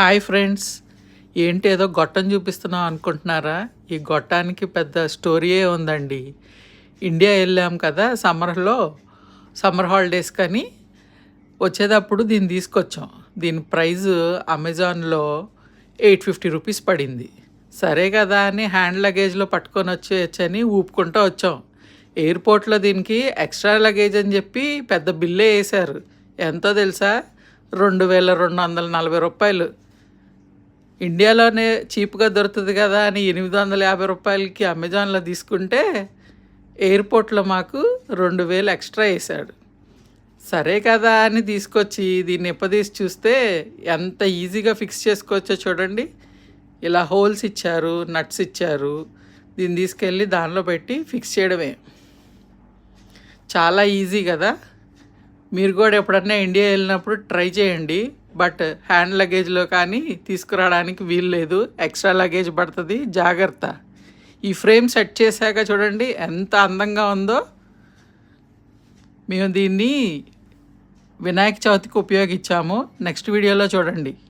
Hi friends. ఏంటి ఏదో గొట్టం చూపిస్తున్నాం అనుకుంటున్నారా? ఈ గొట్టానికి పెద్ద స్టోరీయే ఉందండి. ఇండియా వెళ్ళాం కదా సమ్మర్లో సమ్మర్ హాలిడేస్ కానీ వచ్చేటప్పుడు దీన్ని తీసుకొచ్చాం. దీని ప్రైజ్ అమెజాన్లో ఎయిట్ ఫిఫ్టీ రూపీస్ పడింది. సరే కదా అని హ్యాండ్ లగేజ్లో పట్టుకొని వచ్చేయచ్చని ఊపుకుంటూ వచ్చాం. ఎయిర్పోర్ట్లో దీనికి ఎక్స్ట్రా లగేజ్ అని చెప్పి పెద్ద బిల్లే వేశారు. ఎంతో తెలుసా? రెండు వేల రెండు వందల నలభై రూపాయలు. ఇండియాలోనే చీప్గా దొరుకుతుంది కదా అని ఎనిమిది వందల యాభై రూపాయలకి అమెజాన్లో తీసుకుంటే ఎయిర్పోర్ట్లో మాకు రెండు వేలు ఎక్స్ట్రా వేసాడు. సరే కదా అని తీసుకొచ్చి దీన్ని ఎప్పదీసి చూస్తే ఎంత ఈజీగా ఫిక్స్ చేసుకోవచ్చో చూడండి. ఇలా హోల్స్ ఇచ్చారు నట్స్ ఇచ్చారు. దీన్ని తీసుకెళ్ళి దానిలో పెట్టి ఫిక్స్ చేయడమే. చాలా ఈజీ కదా. మీరు కూడా ఎప్పుడన్నా ఇండియా వెళ్ళినప్పుడు ట్రై చేయండి. బట్ హ్యాండ్ లగేజ్లో కానీ తీసుకురావడానికి వీలు లేదు. ఎక్స్ట్రా లగేజ్ పడుతుంది. జాగ్రత్త. ఈ ఫ్రేమ్ సెట్ చేశాక చూడండి ఎంత అందంగా ఉందో. మేము దీన్ని వినాయక చవితికి ఉపయోగించాము. నెక్స్ట్ వీడియోలో చూడండి.